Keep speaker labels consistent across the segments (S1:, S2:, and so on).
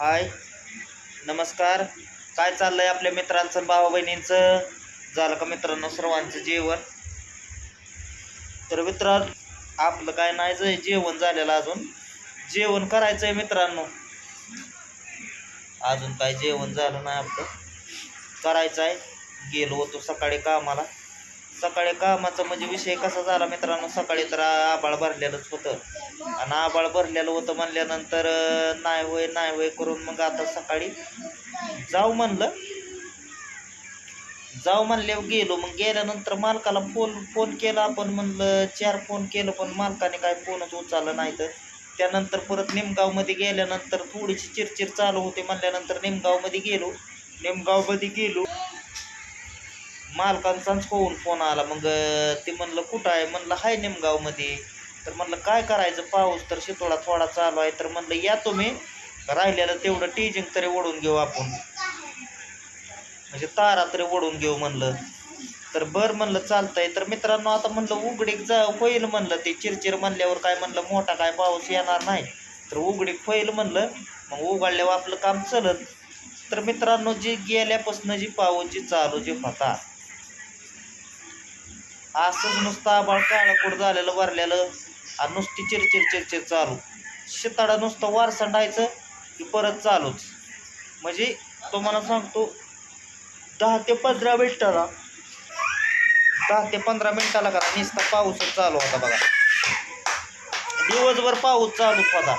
S1: हाय. नमस्कार. काय चाललंय आपल्या मित्रांचं भावा बहिणींचं झालं का मित्रांनो सर्वांचं जेवण? तर मित्रांनो आपलं काय नाही जे जेवण झालेलं अजून. जेवण करायचं आहे मित्रांनो. अजून काय जेवण झालं नाही आपलं. करायचं आहे गेलो होतो सकाळी कामाला. सकाळी कामाचा म्हणजे विषय कसा झाला मित्रांनो? सकाळी तर आबाळ भरलेलंच होतं. आणि आबाळ भरलेलं होतं म्हणल्यानंतर नाही होय नाही होय करून मग आता सकाळी जाऊ म्हणलं. जाऊ म्हणल्यावर गेलो. मग गेल्यानंतर मालकाला फोन फोन केला आपण म्हणलं चार फोन केलं पण मालकाने काय फोनच उचलला नाही तर. त्यानंतर परत निमगावमध्ये गेल्यानंतर थोडीशी चिरचिर चालू होते म्हणल्यानंतर निमगावमध्ये गेलो. निमगावमध्ये गेलो. मालकांचाच होऊन फोन आला. मग ते म्हणलं कुठं आहे? म्हणलं हाय निमगावमध्ये. तर म्हणलं काय करायचं? पाऊस तर शितोळा थोडा चालू आहे. तर म्हणलं या तुम्ही राहिलेलं तेवढं टीजिंग तरी ओढून घेऊ आपण. म्हणजे तारा तरी ओढून घेऊ म्हणलं. तर बर म्हणलं चालतंय. तर मित्रांनो आता म्हणलं उघडीक जा होईल म्हणलं ते चिरचिर म्हणल्यावर काय म्हणलं मोठा काय पाऊस येणार नाही. तर उघडीक होईल म्हणलं. मग उघडल्यावर आपलं काम चलत. तर मित्रांनो जी गेल्यापासून जी पाऊस जी चालू जी होता असंच नुसतं आबाळ काळं झालेलं भरलेलं आणि नुसती चिरचिर चिरचिर चालू. शिताडा नुसतं वारसंडायचं की परत चालूच. म्हणजे तुम्हाला सांगतो दहा ते पंधरा मिनटाला दहा ते पंधरा मिनटाला का नुसता पाऊसच चालू होता बघा. दिवसभर पाऊस चालूच होता.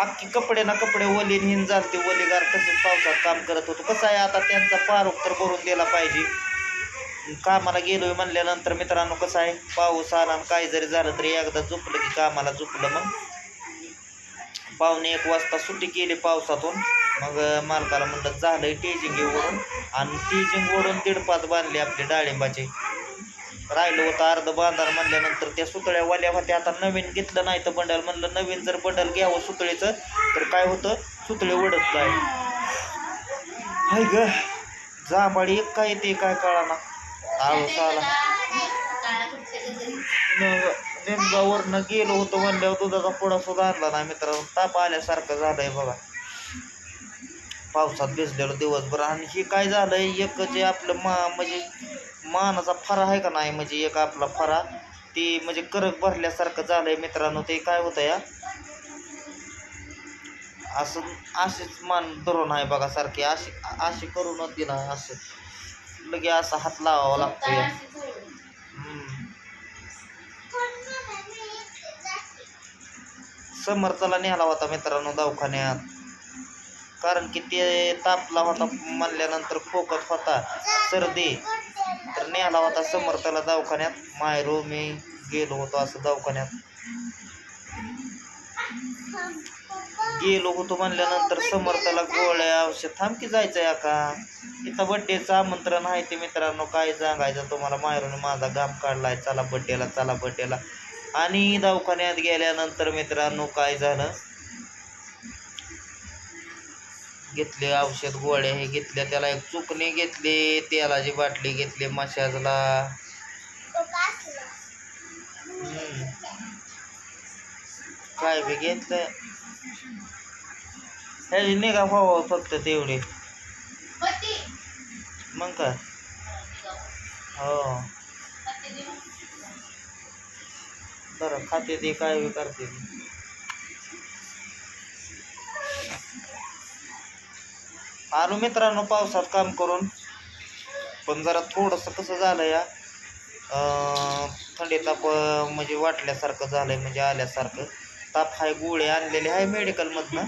S1: अख्खी कपडे ना कपडे ओली हिन झालते ओलीगार तसंच पावसात काम करत होतो. कसं आहे आता त्यांचा पारोक तर भरून दिला पाहिजे. कामाला गेलो म्हणल्यानंतर मित्रांनो कसं आहे? पाऊस आला आणि जरी झालं तरी एकदा झोपलं की कामाला झोपलं मग. पाहुणे एक वाजता सुट्टी केली पावसातून. मग मालकाला म्हणलं झालंय टेजिंग ओढून आणि टेजिंग ओढून दीडपात बांधले आपले डाळिंबाचे. राहिलं होतं अर्ध बांधार म्हणल्यानंतर त्या सुतळ्या वाल्या होत्या. आता नवीन घेतलं नाही तर बंडल. म्हणलं नवीन जर बंडल घ्यावं सुतळीचं तर काय होतं? सुतळे ओढत नाही. हाय ग. जांभाळी एक काय ते काय कळाना. आला नेमगावरनं गेलो होतो म्हणल्यावर दुधाचा पुडा सुद्धा आणला नाही मित्रांनो. ताप आल्यासारखं झालंय बघा. पावसात भिजलेलो दिवसभर. आणि हे काय झालंय? एक जे आपलं मा म्हणजे मानाचा फरा आहे का नाही? म्हणजे एक आपला फरा ते म्हणजे करक भरल्यासारखं झालंय मित्रांनो. ते काय होतं या असं असेच मान धरून आहे बघा सारखे. अशी अशी करूनच दिला असं. लगे असा हात लावावा लागतो हम्म. समर्थाला नेला होता मित्रांनो दवाखान्यात. कारण की ते तापला होता म्हणल्यानंतर खोकत होता सर्दी. तर नेला होता समर्थाला दवाखान्यात. मायरो हो, मी गेलो होतो असं दवाखान्यात. गेलो होतो म्हणल्यानंतर समर्थाला गोळ्या औषध. थांब की जायचं या का इथं बड्डेचं आमंत्रण आहे ते मित्रांनो काय सांगायचं तुम्हाला? मायरून माझा घाम काढलाय. चला बड्डेला चला बड्डेला आणि दवाखान्यात गेल्यानंतर मित्रांनो काय झालं? घेतले औषध गोळ्या हे घेतल्या त्याला एक चुकणी घेतली तेलाची बाटली घेतली मशाजला. काय बी घेतलं. ह्याची निगा व्हावं फक्त तेवढे. मग काय? हो. बरं खाते ते काय करते ते. आलो मित्रांनो पावसात काम करून. पण जरा थोडंसं कसं झालं या थंडी ताप म्हणजे वाटल्यासारखं झालंय म्हणजे आल्यासारखं. ताप हाय गोळे आणलेले आहे मेडिकलमधनं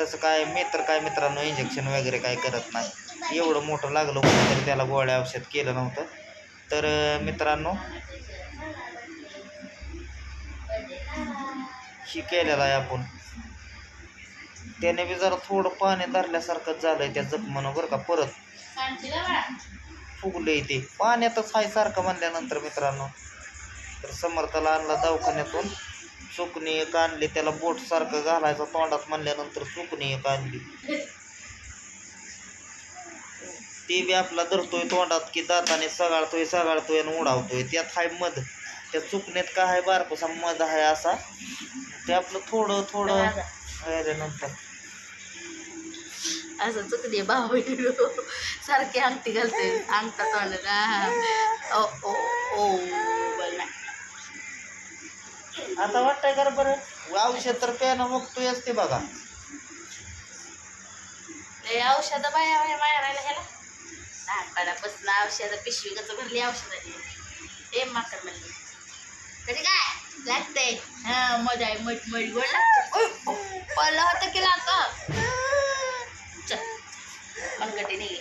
S1: तसं काय मी तर काय मित्रांनो इंजेक्शन वगैरे काय करत नाही. एवढं मोठं लागलं होतं तरी त्याला गोळ्या औषध केलं नव्हतं. तर मित्रांनो ही केलेलं आहे आपण. त्याने बी जरा थोडं पाणी धरल्यासारखं झालंय त्या जखमानं बरं का परत. फुगलंय ते. पाण्यातच आहे सारखं म्हणल्यानंतर मित्रांनो. तर समर्थाला आणला दवाखान्यातून. चुकणी एक आणली त्याला बोट सारखं घालायचं तोंडात म्हणल्यानंतर चुकणी एक आणली. ते बी आपला धरतोय तोंडात की दाताने सगाळतोय सगाळतोय आणि उडावतोय. त्यात हाय मध. त्या चुकण्यात काय आहे बारकोसा मध आहे असा? ते आपलं थोडं थोडं नंतर
S2: असं चुकली भाऊ सारखी अंगठी घालते अंगठा तोंडात ओ ओ ओ.
S1: आता वाटतंय का बरं. औषध तर प्यानं मुक्तोय असते बघा.
S2: लय औषधं बाया बाया राहिला ह्याला. लहानपणापासून औषधं पिशवी कसं भरली औषधाची. ए माकड म्हणली. कधी काय? लागते हा मजा आहे मट मट गोड लागते पडला होता की आता चल मनगटी नाही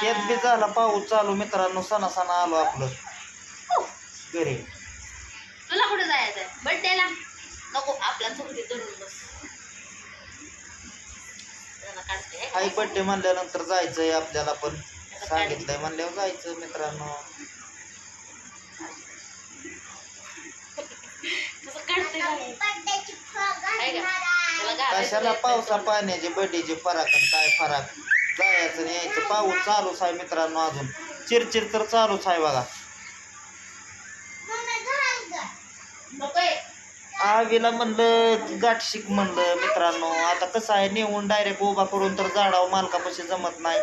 S1: त्यात बी झाला पाऊस चालू मित्रांनो सणा सणा आलो आपलं. घरी.
S2: तुला कुठे जायचंय? बड्डेला नको आपल्या चुकली धरून बस. जरा काढते.
S1: आई बड्डे म्हणल्यानंतर जायचंय आपल्याला पण. सांगितलंय म्हणल्यावर जायचं मित्रांनो.
S2: कसं काढते काय आहे का? तुला घालायचं
S1: कशाला
S2: नाही.
S1: पावसा पाण्याचे बड्डेचे फरक आणि काय फरक? जायचं आणि यायचं. पाऊस चालूच आहे मित्रांनो अजून. चिरचिर तर चालूच आहे बघा. दहावीला म्हणलं की गाठ शिक म्हणलं मित्रांनो. आता कसं आहे नेऊन डायरेक्ट उभा करून तर झाडाव मालकापाशी जमत नाही.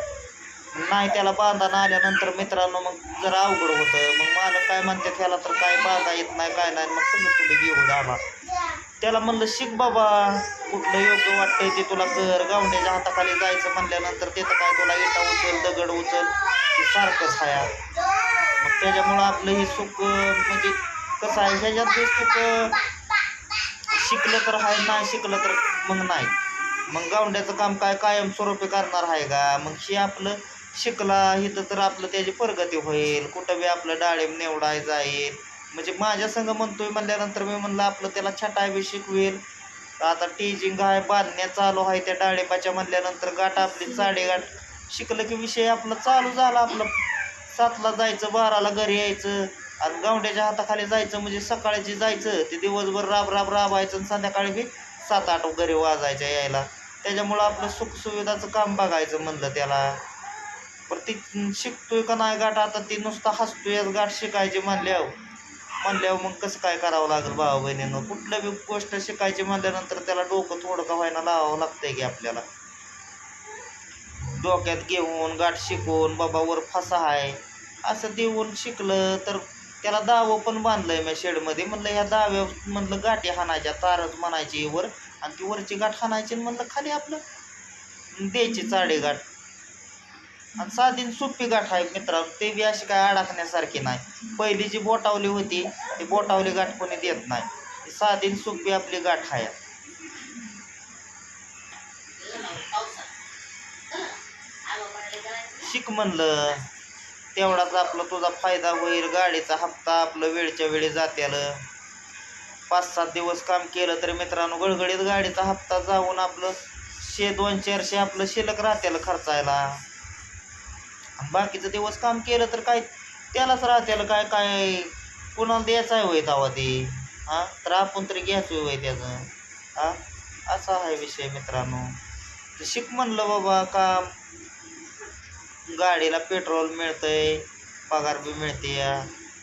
S1: नाही त्याला बांधाना आल्यानंतर मित्रांनो मग जरा अवघड होतं. मग मालक काय म्हणते त्याला तर काय बांधा येत नाही काय नाही. मग तुम्ही तुम्ही घेऊ दाबा त्याला म्हणलं शिक बाबा कुठलं योग्य वाटतंय ते तुला कर. गावण्याच्या हाताखाली जायचं म्हणल्यानंतर तिथं काय तुला इटा उचल दगड उचल ते सारखंच हाया मग त्याच्यामुळं आपलं हे सुख म्हणजे कसं आहे ह्याच्यात सुख शिकलं तर आहे नाही शिकलं तर मग नाही. मग गावंड्याचं काम काय कायमस्वरूपी करणार आहे का? मग हे आपलं शिकला इथं तर आपलं त्याची प्रगती होईल. कुठं बी आपलं डाळिंब निवडाय जाईल. म्हणजे माझ्या संग म्हणतोय म्हणल्यानंतर मी म्हणलं आपलं त्याला छटाय बी शिकवेल. आता टीजिंग आहे बांधण्या चालू आहे त्या डाळिंबाच्या म्हणल्यानंतर गाठ आपली साडेगाठ शिकलं की विषय आपला चालू झाला आपलं. सातला जायचं बाराला घरी यायचं. आणि गावड्याच्या हाताखाली जायचं म्हणजे सकाळची जायचं ते दिवसभर राब राब राबायचं आणि संध्याकाळी बी सात आठ घरी वाजायच्या यायला. त्याच्यामुळं आपलं सुखसुविधाचं काम बघायचं म्हणलं त्याला. पण ती शिकतोय का नाही गाठ आता ती नुसतं हसतोय गाठ शिकायची म्हणल्यावर म्हणल्यावर मग कसं काय करावं लागेल भावा बहिणीनं? कुठलं बी गोष्ट शिकायची म्हणल्यानंतर त्याला डोकं थोडं का व्हायना लावावं लागतंय की आपल्याला. डोक्यात घेऊन गाठ शिकवून बाबा वर फसा आहे. असं देऊन शिकलं तर त्याला दावं पण बांधलंय मी शेडमध्ये. म्हणलं ह्या दाव्या म्हणलं गाठी हाणायच्या तारच म्हणायची वर. आणि ती वरची गाठ हाणायची आणि म्हणलं खाली आपलं द्यायची चाडे गाठ. आणि साधी सोपी गाठ आहे मित्रा ते बी अशी काय अडकण्यासारखी नाही. पहिली जी बोटावली होती ती बोटावली गाठ कोणी देत नाही. साधी सोपी आपली गाठ आहे. शिक म्हणलं. तेवढाच आपला तुझा फायदा होईल. गाडीचा हप्ता आपलं वेळच्या वेळी जात्यालं. पाच सात दिवस काम केलं तर मित्रांनो गडगडीत गाडीचा हप्ता जाऊन आपलं शे दोन चारशे आपलं शिल्लक राहत्याला खर्चायला. बाकीचं दिवस काम केलं तर काय त्यालाच राहत्याला काय काय कुणाला द्यायचं आहे होय तेव्हा ते? हां? तर आपण तरी घ्यायचो होय त्याचं. हां? असा आहे विषय मित्रांनो. शिक म्हणलं बाबा काम गाडीला पेट्रोल मिळतंय पगार बी मिळते या.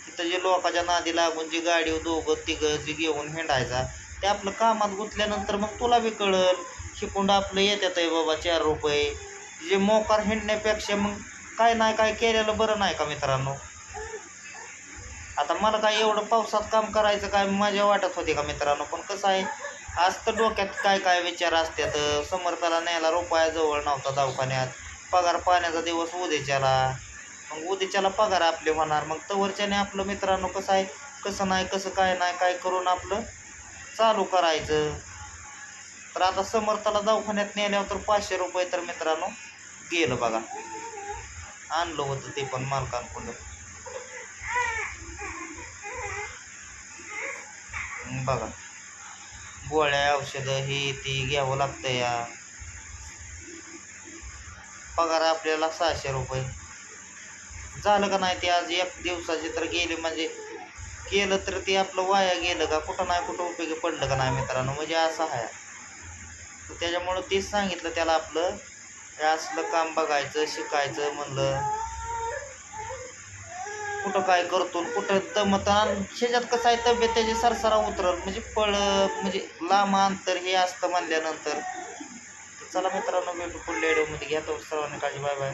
S1: तिथं जे लोकांच्या नादी लागून जी गाडी दोघं तिघं जी घेऊन हिंडायचा ते आपलं कामात गुंतल्यानंतर मग तुला बी कळल शिकून आपलं येतात आहे बाबा चार रुपये. जे मोकार हिंडण्यापेक्षा मग काय नाही काय केलेलं बरं नाही का मित्रांनो? आता मला काय एवढं पावसात काम करायचं काय मजा वाटत होती का मित्रांनो? पण कसं आहे आज तर डोक्यात काय काय विचार असतात समर्थाला न्यायला रुपयाजवळ नव्हता दवाखान्यात. पगार पाण्याचा दिवस उद्याच्याला. मग उद्याच्याला पगार आपले होणार. मग तवरच्याने आपलं मित्रांनो कसं आहे कसं नाही कसं काय नाही काय करून आपलं चालू करायचं. तर आता समर्थाला दवाखान्यात नेल्यावर तर पाचशे रुपये तर मित्रांनो गेलं बघा. आणलं होतं ते पण मालकांकडून बघा. गोळ्या औषधं हे ती घ्यावं लागतं या. पगार आपल्याला सहाशे रुपये. झालं का नाही ते आज एक दिवसाचे तर गेले म्हणजे केलं तर ते आपलं वाया गेलं का? कुठं नाही कुठं उपयोगी पडलं का नाही मित्रांनो? म्हणजे असं आहे. तर त्याच्यामुळं तेच सांगितलं त्याला आपलं. हे असलं काम बघायचं शिकायचं म्हणलं. कुठं काय करतो कुठं दमत शेजात ह्याच्यात कसं आहे तब्येत त्याची सरसरा उतरल. म्हणजे पळ म्हणजे लांब अंतर हे असतं म्हणल्यानंतर. चला मित्रांनो भेटू पुढल्या व्हिडिओमध्ये घ्या तो सर्वांना काळजी बाय बाय.